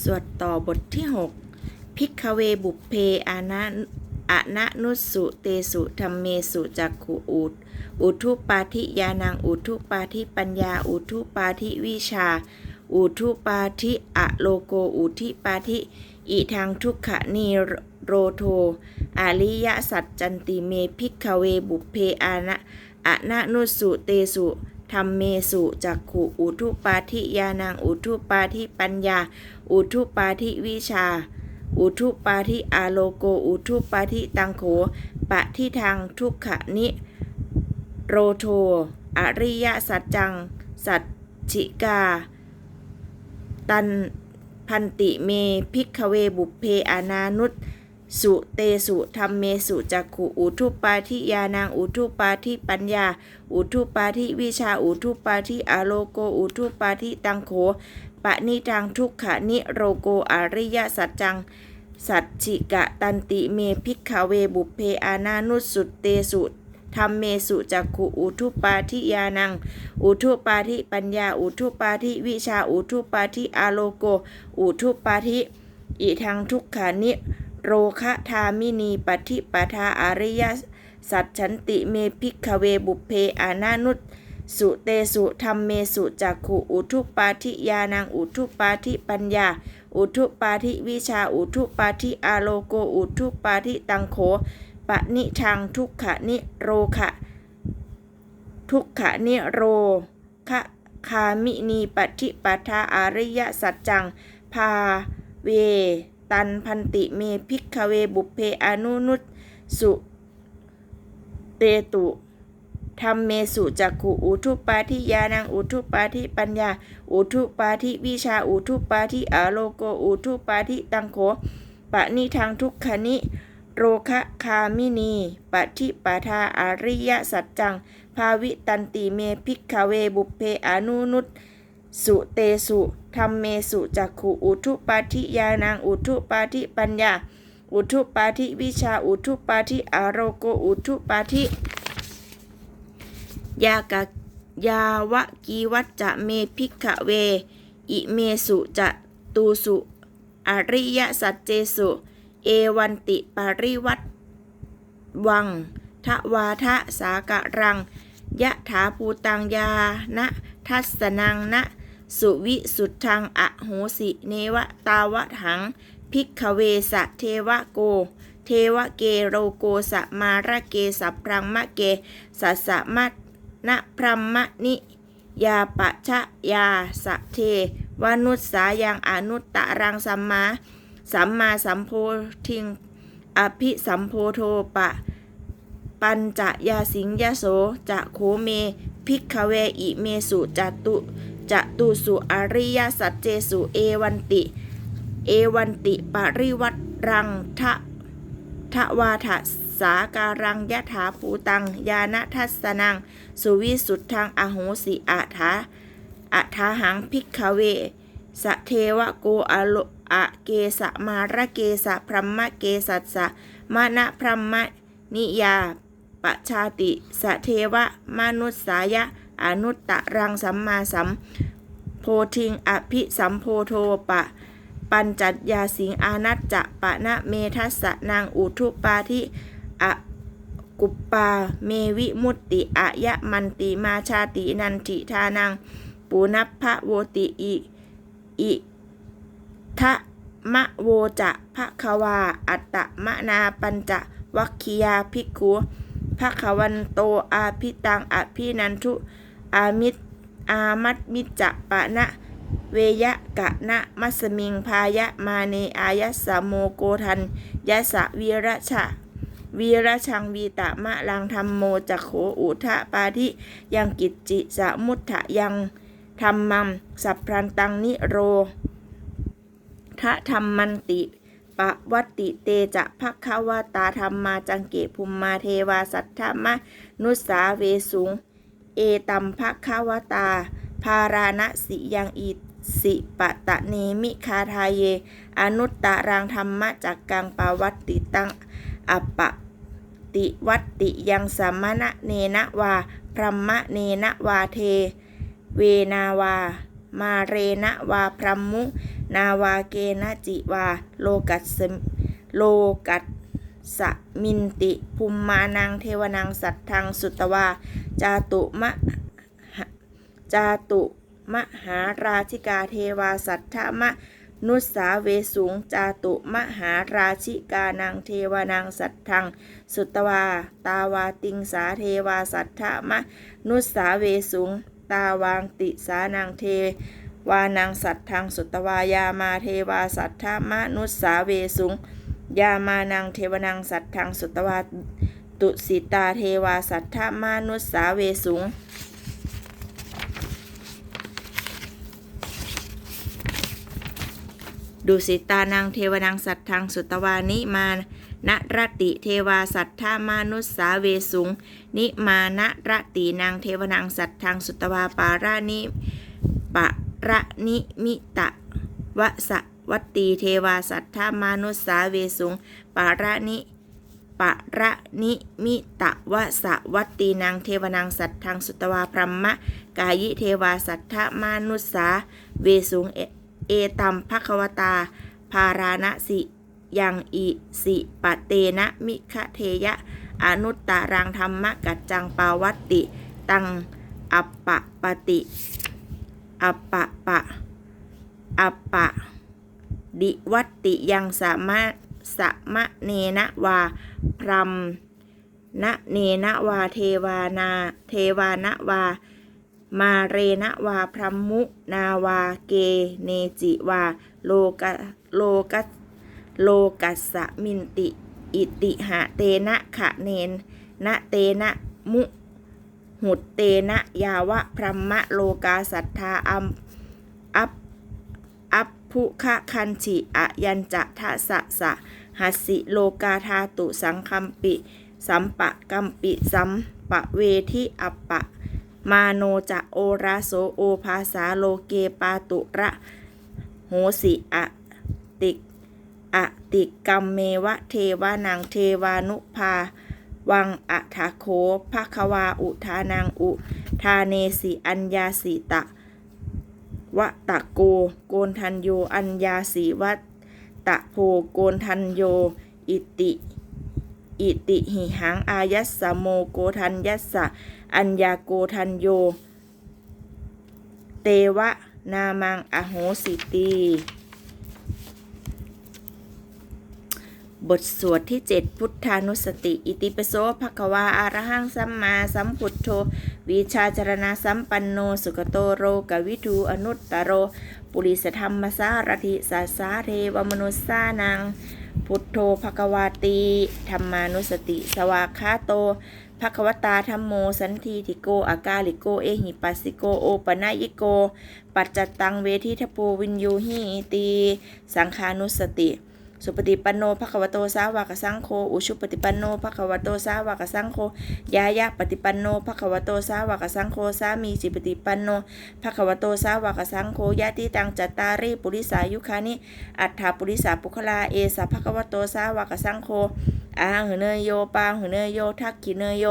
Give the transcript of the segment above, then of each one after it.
สวดต่อบทที่ 6 พิกเวบุเพอานะอะนะนุสุเตสุธรรมเมสุจักขุอุดอุทุปาทิยานังอุทุปาทิปัญญา อุทุปาทิวิชา อุทุปาทิอะโลโกอุทิปาทิอิทางทุกขนิโรโทอริยสัจจันติเมพิกเวบุเพอานะอะนะนุสุเตสุ ธรรมเมสุจักขุอุทุปาทิยานังอุทุปาทิปัญญา อุทุปาทิวิชา อุทุปาทิอาโลโก อุทุปาทิตังโขปะทิทางทุกขนิ โรโท อริยสัจจัง สัจฉิกา ตันพันติเมพิกเวบุพเพอานานุต สุเตสุธรรมเมสุจักขุอุทุปาทิยานังอุทุปาทิปัญญา อุทุปาทิวิชาอุทุปาทิอาโลโกอุทุปาทิตังโขปะนิทังทุกขนิโรโกอริยสัจจัง สัจฉิกะตันติเมพิกขเวบุเพอานานุสุเตสุธรรมเมสุจักขุอุทุปาทิยานัง อุทุปาทิปัญญา อุทุปาทิวิชา อุทุปาทิอาโลโก อุทุปาทิอิทังทุกขานิ โรคะทามินีปฏิปทาอริยสัจฉันติเมพิกเวบุเพอานานุตสุเตสุธรรมเมสุจักขุอุทุปาทิยานังอุทุปาทิปัญญา อุทุปาทิวิชาอุทุปาทิอาโลโกอุทุปาทิตังโขปะนิทังทุกขะนิโรคะ ทุกขะนิโรคะคามินีปฏิปทาอริยสัจจัง พาเว ตันพันติเมพิกขเวบุพเพอนุนุตสุเตตุธรรมเมสุจักขุอุทุปาทิยานังอุทุปาทิปัญญา อุทุปาทิวิชาอุทุปาทิอโลโกอุทุปาทิตังโขปะนิทังทุกขนิโรคะคามินีปฏิปทาอาริยสัจจัง ภาวิตันติเมพิกขเวบุพเพอนุนุต สุเตสุธรรมเมสุจักขุอุทุปาทิยานังอุทุปาทิปัญญา อุทุปาทิวิชาอุทุปาทิอารโกอุทุปาทิยากะยาวะกีวัจจะเมพิกขเว อิเมสุจะตูสุอริยสัจเจสุ เอวันติปริวัตวังทวาทะสากะรัง ยะถาภูตังยานะทัสสนังนะ สุวิสุทธังอะโหสิเนวตาวะถัง พิกขเวสะเทวะโก เทวะเกโรโกสะมาระเกสัพรังมะเกสัสะมัตนะพรมมะนิยาปะชะยาสะเทวานุสสายังอนุตตะรังสัมมาสัมมาสัมโพธิงอภิสัมโพโทปะ ปัญจยาสิงยโสจะโคเม พิกขเวอิเมสุจตุ จะตุสุอริยสัจเจสุเอวันติ เอวันติปริวัตรังทะทวาทะสาการังยะถาภูตัง ยานทัสนัง สุวิสุทธังอโหสิอาถาอาถาหังพิกขเว สเทวะโกอโลอะเกสะมาระเกสะพรัมะเกสัสสะมานะพรัมะนิยาปชาติ สเทวะมนุสสายะ อนุตตะรังสัมมาสัมโพธิงอภิสัมโพโทปะ ปัญจัตยาสิงอานัจจะปะนะเมทัสสะนางอุทุปาทิอะกุปปาเมวิมุตติอะยะมันติมาชาตินันทิทานังปูนัพพะโวติอิอิทะมะโวจะภะคะวา อัตตะมะนาปัญจวัคคียาภิกขุ ภะควันโตอาภิตังอภินันทุอามิตอามัตมิจจะปะนะเวยะกะนะมัสมิงพายะมาเนอายะสะโมโกทันยะสะวีระชะวีระชังวีตะมะลังธรรมโมจักโขอุทะปาทิยังกิจจิสะมุทะยังธรรมัมสัพพรันตังนิโรทะธรรมันติ ปะวัตติเตจะภควาตาธรรมมาจังเกภุมมาเทวาสัทธมะนุสาเวสุง เอตัมภควตา ภาราณสิยังอิสิปะตะเนมิคาทาเย อนุตตะรังธรรมะจักกังปาวัตติตังอปปะติวัตติยังสมณะเนนะวาพรหมะเนนะวาเท เวนาวา มาเรนะวาพรมมุ นาวาเกนะจิวา โลกัสโลกัสสมินติภูมมานังเทวนังสัตทังสุตวา จาตุมะจาตุมหาราชิกาเทวาสัทธมะนุสสาเวสุงจาตุมหาราชิกานังเทวานังสัทธัง สุตวา ตาวาติงสาเทวาสัทธมะนุสสาเวสุง ตาวางติสานังเทวานังสัตทธังสุตวายามาเทวาสัทธามนุสสาเวสุง ยามานังเทวนังสัตทธังสุตวาตุสิตาเทวาสัทธามนุสสาเวสุงดุสิตานางเทวนังสัตทังสุตวานิมาน นรติเทวาสัทธามานุสสาเวสุง นิมานรตินางเทวนังสัตทังสุตวาปารานิปะระนิมิตะวะสวัตตีเทวาสัทธามานุสสาเวสุง ปาระนิปะระนิมิตะวะสวัตตีนางเทวนังสัตทังสุตวาพรหมะ กายิเทวาสัทธามานุสสาเวสุงเอเอตัมภควตา ภาราณสิ ยังอิสิปะเตนะมิคะเทยะ อนุตตารังธรรมกัจจังปาวัตติ ตังอัปปะปะติอัปปะปะอัปปะ ดิวัตติยังสามะสะมะเนนะวา พรัมนะเนนะวาเทวานา เทวานะวา มาเรนะวาพรมุนาวาเกเนจิวา โลกะโลกัส โลกัสสะมินติ อิติหะเตนะขะเนนนะเตนะมุหุดเตนะยาวะพรัมะโลกาสัทธาอัมอัปอัปพุคะคันฉิอะยันจะทะสะสะหัสสิโลกาธาตุสังคัมปิ สัมปะกัมปิสัมปะเวทิอัปปะ มาโนจะโอราโสโอภาสาโลเกปาตุระโหสิอะติก ติกัมเมวะเทวานังเทวานุภา วังอะทาโคภควาอุทานังอุทาเนสิอัญญาสิตะวะตะโกโกนทันโยอัญญาสีวัตตะโพโกนทันโย อิติ อิติหิหังอายัสสโมโกทันยัสสะอัญญาโกทันโย เตวะนามังอโหสิตี บทสวดที่ 7 พุทธานุสติ อิติปิโสภควาอารหังสัมมาสัมพุทโธวิชาจรณะสัมปันโน สุขโตโรกวิทูอนุตตโร ปุริสธรรมสารถิสาสาเทวมนุสสานัง พุทโธภควาตีธรรมานุสติ สวากขาโตภควตาธรรมโมสันทีติโกอากาลิโก เอหิปัสสิโก โอปะนายิโก ปัจจตังเวทิทโปวินยูหิตี สังขานุสติ สุปฏิปันโนภควโตสาวกสังโฆอุชุปฏิปันโนภควโตสาวกสังโฆยายะปฏิปันโนภควโตสาวกสังโฆสามีจิปฏิปันโนภควโตสาวกสังโฆยะติตังจัตตารีปุริสายุคานิอัฏฐาปุริสาปุคลาเอสะภควโตสาวกสังโฆอาหังหืเนยโยปาหืเนยโยทักขิเนยโย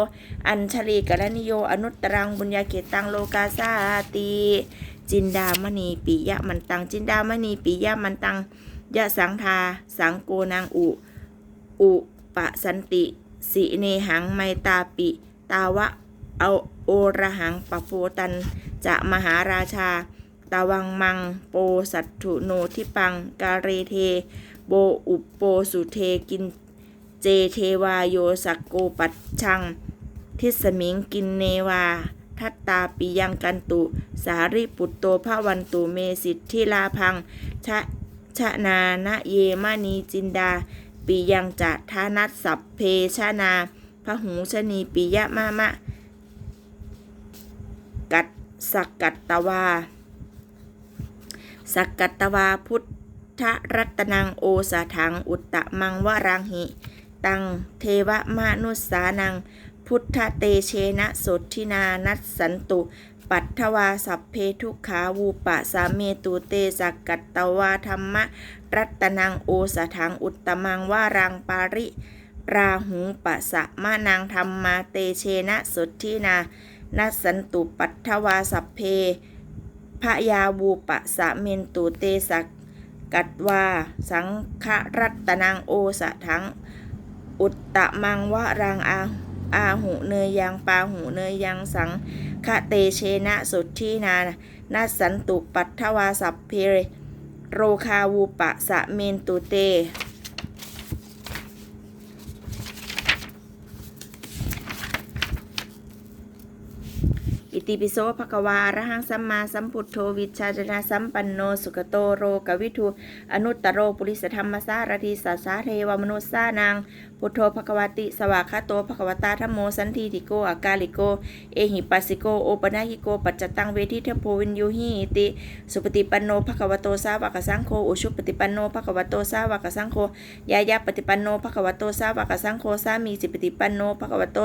อัญชลีกรณิโย อนุตรังบุญญาเกตังโลกาสาติจินดามณีปิยะมันตัง จินดามณีปิยะมันตัง ยะสังทา สังโกนางอุ อุปสันติสิเนหังไมตาปิ ตาวะเอาโอระหังปะโพตัน จะมหาราชาตาวังมังโปสัตถุโนทิปังกาเรเท โบอุปโปสุเทกิน เจเทวาโยสักโกปัชชัง ทิสมิงกินเนวา ทัตตาปิยังกันตุ สาริปุตโตภวันตุเมสิทธิลาพังชะ ชนานะเยมานีจินดาปิยังจะทานัสสัพเพชานาพระหูชนีปิยะมะมะ กัดสักกัตตวาสักกัตตวาพุทธรัตนังโอสาถังอุตตะมังวรังหิ ตังเทวมานุสสานัง พุทธเตเชนะสดทินานัสสันตุ ปัทถวาสัพเพทุกขาวูปะสาเมตุเตสักกัตตวาธรรมะ รัตนังโอสถังอุตตมังวารังปาริ ราหูปะสะมานังธรรมาเตเชนะสดทินานัสันตุปัทถวาสัพเพพระยาวูปะสะเมนตุเตสักกัดวา สังฆรัตนังโอสะทัง อุตตะมังวะรังอา อาหุเนยยังปาหูเนยยังสังคะเตเชนะสุทธินานาสันตุปัทถวาสัพเพโรคาวูปะสะเมนตุเต อิ ติปิโสภควาระหังสัมมาสัมพุทโธวิชชาจนะสัมปันโนสุขโตโรกวิทูอนุตตโรปุริสธรรมสารทิสัสสาเทวมนุสสานังพุทโธภควติสวากขาโตภควตาธรรมโมสันทีติโกอากาลิโก เอหิปัสสิโกโอปนาหิโกปัจจตังเวทิเทโพวินยูหิติสุปฏิปันโนภควโตสาวกสังโฆอุชุปฏิปันโนภควโตสาวกสังโฆยายาปฏิปันโนภควโตสาวกสังโฆสามีจิปฏิปันโนภควโต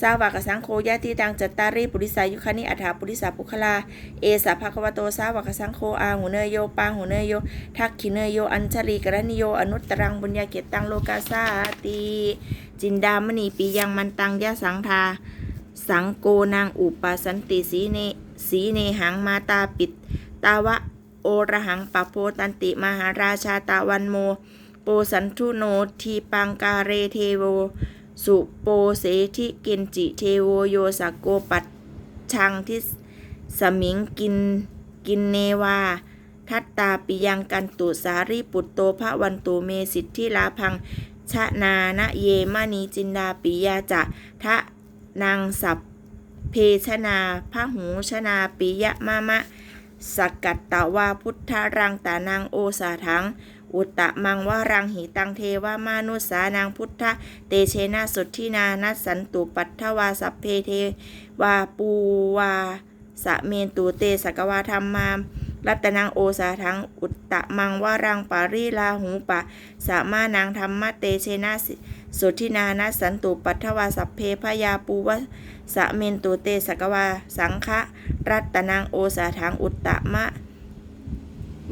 สาวากสังโฆญาติตังจัตตารีปุริสายุคานิอัฏฐาปุริสาปุคลา เอสาภควโตสาวากสังโฆอาหูเนยโยปาหูเนยโย ทักขิเนยโย อัญชลีกรณิโย อนุตตรังบุญญาเกตตังโลกาสาติจินดามณีปียังมันตังยะสังทา สังโกนางอุปสันติสีเนสีเนหังมาตาปิด ตาวะโอระหังปะโพตันติมหาราชาตาวันโม โปสันทุโนทีปังกาเรเทโว สุโปเสทิเกนจิเทโวโยสโกปัตชังทิสมิงกินกินเนวา ทัตตาปิยังกันตุสารีปุตโตพระวันตุเมสิทธิลาพังชะนานะเยมณีจินดาปิยาจะทะนางสัพเพชนาพระหูชนาปิยะมะมะสกัตตวาพุทธรังตานังโอสาทัง อุตตะมังวารังหิตังเทวามานุสานังพุทธเตเชนะสุทธินานัสสันตุปัทถวาสัพเพเทวาปูวาสะเมนตุเตสกวาธรรมารัตนังโอสาทังอุตตะมังวารังปาริลาหูปะ สามานังธรรมเตเชนะสุทินานัสสันตุปัทวาสัพเพพยาปูวะสะเมนตุเตสกวาสังฆะรัตนังโอสาทังอุตตะมะ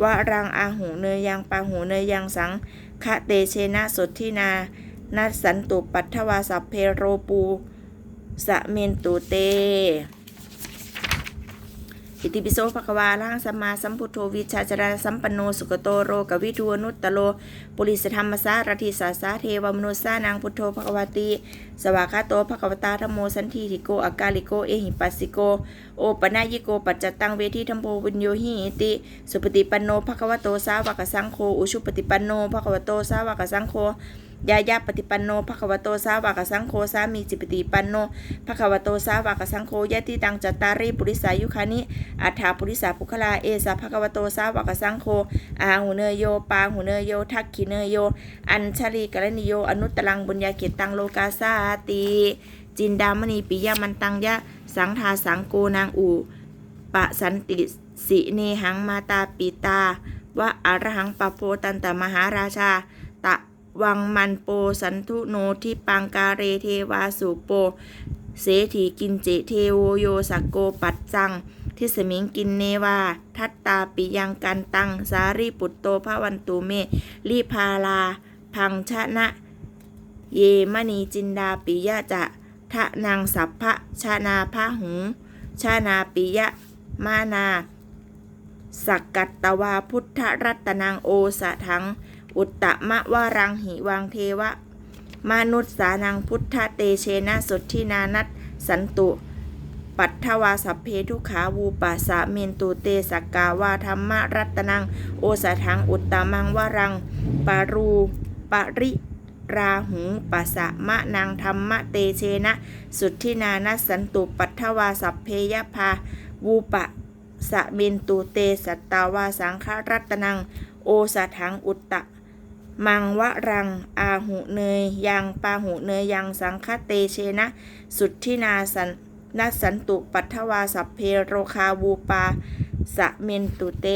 วรังอาหูเนยยังปาหูเนยยังสังคะเตเชนะสดที่นานัสสันตุปัทถวาสัพเพโรปูสะเมนตุเต อิติปิโสภควาลังสัมมาสัมพุทโธวิชาจารสัมปันโนสุขโตโรกวิทูนุตตโล ปุริสธรรมสารทิสาสาเทวมนุสานังพุทโธภควติสวากาโตภควตาธรรมโมสันทีทิโกอากาลิโกเอหิปัสสิโก โอปนายิโกปัจจตังเวทีธรรมโพวิญโยหิอิติ สุปฏิปันโนภควโตสาวกสังโฆอุชุปฏิปันโนภควโตสาวกสังโฆ ยายาปฏิปันโนภควโตสาวากสังโฆสามีจิปฏิปันโนภควโตสาวากสังโฆยะติตังจัตตารีปุริสายุคานิอัฏฐาปุริสาภุคลาเอสาภควโตสาวากสังโฆอาหูเนยโยปาหูเนยโยทักขิเนยโย อัญชลีกรณิโยอนุตตรังบุญญาเกตตังโลกาสาติจินดามณีปิยมันตังยะสังทาสังโกนางอูปะสันติสิเนหังมาตาปิตาวะอรหังปะโพตันตมหาราชา ตะ วังมันโปสันทุโนทิปังกาเรเทวาสุโป เสถีกินเจเทโวโยสกโกปัจจัง ทิสมิงกินเนวา ทัตตาปิยังกันตัง สารีปุตโตภวันตุเมลีพาลา พังชนะ เยมณีจินดาปิยะจะทะนางสัพพะชานาพะหุงชานาปิยะ มานา สักกัตตวาพุทธรัตนังโอสะทัง อุตตะมะวารังหิวังเทวะ มนุษสานังพุทธเตเชนะสดที่นานัตสันตุ ปัทถวาสัพเพทุขาวูปัสสะเมนตุเตสกกาวาธรรมรัตนัง โอสะทังอุตตมังวารัง ปารูปริราหุงปัสสะมะนางธรรมะเตเชนะ สุทธินานัสสันตุปัทถวาสัพเพยพาวูปะสะเมนตุเตสัตตาวาสังฆรัตนัง โอสะทังอุตตะ มังวะรัง อาหุเนยยังปาหุเนยยังสังคเตเชนะ สุทธินาสันนัสันตุปัทถวาสัพเพโรคาวูปาสะเมนตุเต